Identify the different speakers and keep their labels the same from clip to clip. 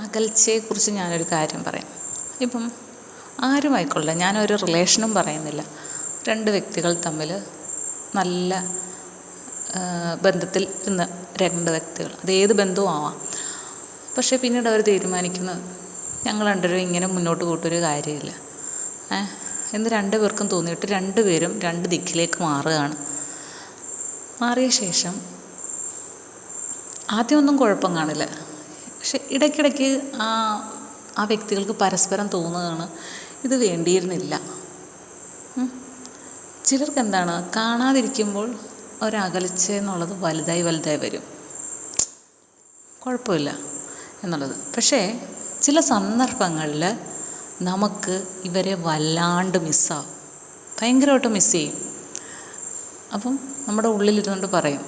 Speaker 1: അകൽച്ചയെക്കുറിച്ച് ഞാനൊരു കാര്യം പറയാം. ഇപ്പം ആരുമായിക്കൊള്ളട്ടെ ഞാനൊരു റിലേഷനും പറയുന്നില്ല. രണ്ട് വ്യക്തികൾ തമ്മിൽ നല്ല ബന്ധത്തിൽ ഇരുന്ന രണ്ട് വ്യക്തികൾ. അതേത് ബന്ധവും ആവാം. പക്ഷേ പിന്നീട് അവർ തീരുമാനിക്കുന്നത് ഞങ്ങൾ രണ്ടുപേരും ഇങ്ങനെ മുന്നോട്ട് പോയിട്ടൊരു കാര്യമില്ല. എന്ന് രണ്ട് പേർക്കും തോന്നിയിട്ട് രണ്ട് പേരും രണ്ട് ദിക്കിലേക്ക് മാറുകയാണ്. മാറിയ ശേഷം ആദ്യമൊന്നും കുഴപ്പം കാണില്ല. പക്ഷെ ഇടയ്ക്കിടയ്ക്ക് ആ ആ വ്യക്തികൾക്ക് പരസ്പരം തോന്നുകയാണ്. ഇത് വേണ്ടിയിരുന്നില്ല. ചിലർക്ക് എന്താണ് കാണാതിരിക്കുമ്പോൾ ഒരകൽച്ച എന്നുള്ളത് വലുതായി വലുതായി വരും. കുഴപ്പമില്ല എന്നുള്ളത്. പക്ഷേ ചില സന്ദർഭങ്ങളിൽ നമുക്ക് ഇവരെ വല്ലാണ്ട് മിസ്സാവും ഭയങ്കരമായിട്ട് മിസ് ചെയ്യും. അപ്പം നമ്മുടെ ഉള്ളിലിരുന്നുകൊണ്ട് പറയും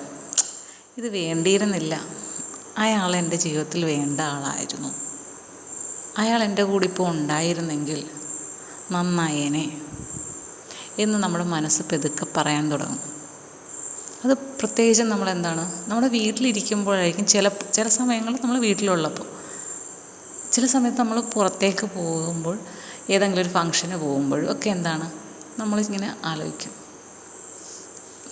Speaker 1: ഇത് വേണ്ടിയിരുന്നില്ല. അയാൾ എന്റെ ജീവിതത്തിൽ വേണ്ട ആളായിരുന്നു. അയാൾ എന്റെ കൂടെ ഇപ്പോൾ ഉണ്ടായിരുന്നെങ്കിൽ നന്നായേനെ എന്ന് നമ്മുടെ മനസ്സ് പെതുക്കെ പറയാൻ തുടങ്ങും. അത് പ്രത്യേകിച്ചും നമ്മളെന്താണ് നമ്മുടെ വീട്ടിലിരിക്കുമ്പോഴായിരിക്കും ചില ചില സമയങ്ങളിൽ നമ്മൾ വീട്ടിലുള്ളപ്പോൾ. ചില സമയത്ത് നമ്മൾ പുറത്തേക്ക് പോകുമ്പോൾ ഏതെങ്കിലും ഒരു ഫങ്ഷന് പോകുമ്പോഴും ഒക്കെ എന്താണ്? നമ്മളിങ്ങനെ ആലോചിക്കും.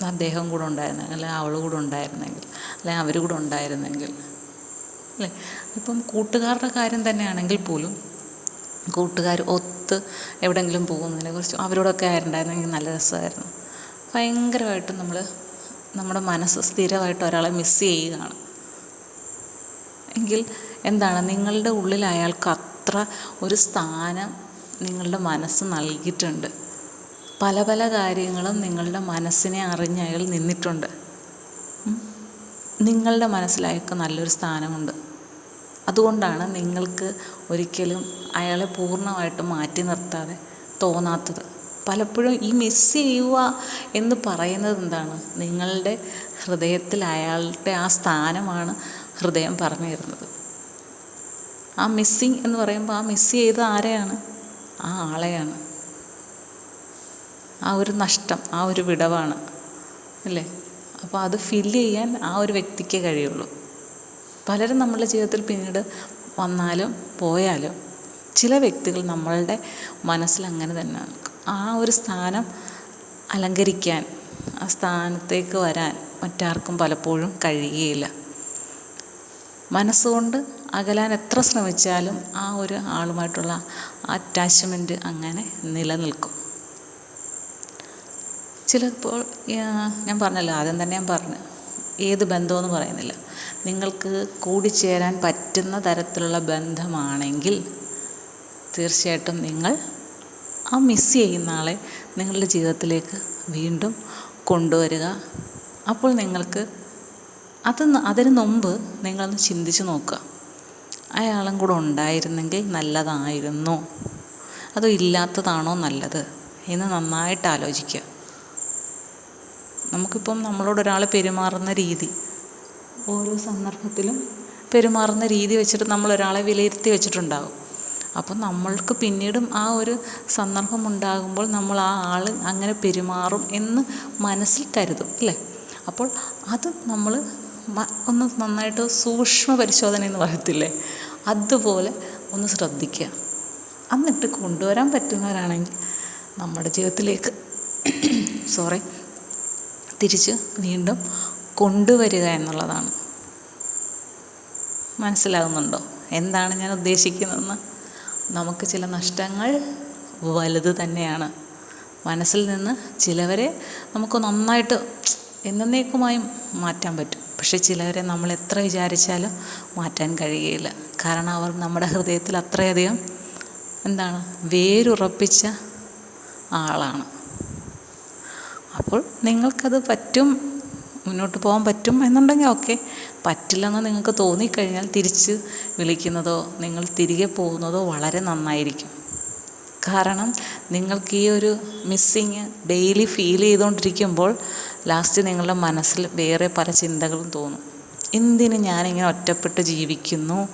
Speaker 1: അദ്ദേഹം കൂടെ ഉണ്ടായിരുന്നെങ്കിൽ അല്ലെങ്കിൽ അവൾ കൂടെ ഉണ്ടായിരുന്നെങ്കിൽ അല്ലെങ്കിൽ അവർ കൂടെ ഉണ്ടായിരുന്നെങ്കിൽ അല്ലേ? ഇപ്പം കൂട്ടുകാരുടെ കാര്യം തന്നെയാണെങ്കിൽ പോലും കൂട്ടുകാർ ഒത്ത് എവിടെയെങ്കിലും പോകുന്നതിനെ കുറിച്ച് അവരോടൊക്കെ ആയിരുന്നുണ്ടായിരുന്നെങ്കിൽ നല്ല രസമായിരുന്നു. ഭയങ്കരമായിട്ട് നമ്മൾ നമ്മുടെ മനസ്സ് സ്ഥിരമായിട്ട് ഒരാളെ മിസ് ചെയ്യുകയാണ്. എങ്കിൽ എന്താണ്? നിങ്ങളുടെ ഉള്ളിൽ അയാൾക്ക് അത്ര ഒരു സ്ഥാനം നിങ്ങളുടെ മനസ്സ് നൽകിയിട്ടുണ്ട്. പല പല കാര്യങ്ങളും നിങ്ങളുടെ മനസ്സിനെ അറിഞ്ഞ് അയാൾ നിന്നിട്ടുണ്ട്. നിങ്ങളുടെ മനസ്സിൽ അയാൾക്ക് നല്ലൊരു സ്ഥാനമുണ്ട്. അതുകൊണ്ടാണ് നിങ്ങൾക്ക് ഒരിക്കലും അയാളെ പൂർണമായിട്ട് മാറ്റി നിർത്താതെ തോന്നാത്തത്. പലപ്പോഴും ഈ മിസ് ചെയ്യുക എന്ന് പറയുന്നത് എന്താണ്? നിങ്ങളുടെ ഹൃദയത്തിൽ അയാളുടെ ആ സ്ഥാനമാണ് ഹൃദയം പറഞ്ഞു തരുന്നത്. ആ മിസ്സിങ് എന്ന് പറയുമ്പോൾ ആ മിസ് ചെയ്ത ആരെയാണ്? ആ ആളെയാണ്. ആ ഒരു നഷ്ടം ആ ഒരു വിടവാണ്. അല്ലേ? അപ്പോൾ അത് ഫില്ല് ചെയ്യാൻ ആ ഒരു വ്യക്തിക്കേ കഴിയുള്ളൂ. പലരും നമ്മളുടെ ജീവിതത്തിൽ പിന്നീട് വന്നാലും പോയാലും ചില വ്യക്തികൾ നമ്മളുടെ മനസ്സിൽ അങ്ങനെ തന്നെ ആ ഒരു സ്ഥാനം അലങ്കരിക്കാൻ ആ സ്ഥാനത്തേക്ക് വരാൻ മറ്റാർക്കും പലപ്പോഴും കഴിയുകയില്ല. മനസ്സുകൊണ്ട് അകലാൻ എത്ര ശ്രമിച്ചാലും ആ ഒരു ആളുമായിട്ടുള്ള അറ്റാച്ച്മെന്റ് അങ്ങനെ നിലനിൽക്കും. ചിലപ്പോൾ ഞാൻ പറഞ്ഞല്ലോ ആദ്യം തന്നെ ഞാൻ പറഞ്ഞു ഏത് ബന്ധമെന്ന് പറയുന്നില്ല. നിങ്ങൾക്ക് കൂടിച്ചേരാൻ പറ്റുന്ന തരത്തിലുള്ള ബന്ധമാണെങ്കിൽ തീർച്ചയായിട്ടും നിങ്ങൾ ആ മിസ് ചെയ്യുന്ന ആളെ നിങ്ങളുടെ ജീവിതത്തിലേക്ക് വീണ്ടും കൊണ്ടുവരിക. അപ്പോൾ നിങ്ങൾക്ക് അത് അതിന് മുമ്പ് നിങ്ങളൊന്ന് ചിന്തിച്ച് നോക്കുക. അയാളും കൂടെ ഉണ്ടായിരുന്നെങ്കിൽ നല്ലതായിരുന്നു. അതോ ഇല്ലാത്തതാണോ നല്ലത് എന്ന് നന്നായിട്ട് ആലോചിക്കുക. നമുക്കിപ്പം നമ്മളോട് ഒരാൾ പെരുമാറുന്ന രീതി ഓരോ സന്ദർഭത്തിലും പെരുമാറുന്ന രീതി വെച്ചിട്ട് നമ്മൾ ഒരാളെ വിലയിരുത്തി വെച്ചിട്ടുണ്ടാകും അപ്പം നമ്മൾക്ക് പിന്നീടും ആ ഒരു സന്ദർഭം ഉണ്ടാകുമ്പോൾ നമ്മൾ ആ ആൾ അങ്ങനെ പെരുമാറും എന്ന് മനസ്സിൽ കരുതും അല്ലേ? അപ്പോൾ അത് നമ്മൾ ഒന്ന് നന്നായിട്ട് സൂക്ഷ്മ പരിശോധന എന്ന് പറയത്തില്ലേ? അതുപോലെ ഒന്ന് ശ്രദ്ധിക്കുക. എന്നിട്ട് കൊണ്ടുവരാൻ പറ്റുന്നവരാണെങ്കിൽ നമ്മുടെ ജീവിതത്തിലേക്ക് സോറി തിരിച്ച് വീണ്ടും കൊണ്ടുവരിക എന്നുള്ളതാണ്. മനസ്സിലാകുന്നുണ്ടോ എന്താണ് ഞാൻ ഉദ്ദേശിക്കുന്നതെന്ന്? നമുക്ക് ചില നഷ്ടങ്ങൾ വലുത് തന്നെയാണ്. മനസ്സിൽ നിന്ന് ചിലവരെ നമുക്ക് നന്നായിട്ട് എന്നേക്കുമായും മാറ്റാൻ പറ്റും. പക്ഷെ ചിലവരെ നമ്മൾ എത്ര വിചാരിച്ചാലും മാറ്റാൻ കഴിയുകയില്ല. കാരണം അവർ നമ്മുടെ ഹൃദയത്തിൽ അത്രയധികം എന്താണ് വേരുറപ്പിച്ച ആളാണ്. അപ്പോൾ നിങ്ങൾക്കത് പറ്റും മുന്നോട്ട് പോകാൻ പറ്റും എന്നുണ്ടെങ്കിൽ ഓക്കെ. പറ്റില്ലെന്ന് നിങ്ങൾക്ക് തോന്നിക്കഴിഞ്ഞാൽ തിരിച്ച് വിളിക്കുന്നതോ നിങ്ങൾ തിരികെ പോകുന്നതോ വളരെ നന്നായിരിക്കും. കാരണം നിങ്ങൾക്ക് ഈ ഒരു മിസ്സിങ് ഡെയിലി ഫീൽ ചെയ്തുകൊണ്ടിരിക്കുമ്പോൾ ലാസ്റ്റ് നിങ്ങളുടെ മനസ്സിൽ വേറെ പല ചിന്തകളും തോന്നും. എന്തിന് ഞാനിങ്ങനെ ഒറ്റപ്പെട്ട് ജീവിക്കുന്നു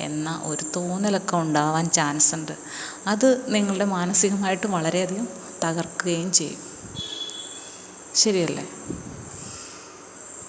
Speaker 1: എന്ന ഒരു തോന്നലൊക്കെ ഉണ്ടാവാൻ ചാൻസ് ഉണ്ട്. അത് നിങ്ങളുടെ മാനസികമായിട്ട് വളരെയധികം തകർക്കുകയും ചെയ്യും. ശരിയല്ലേ?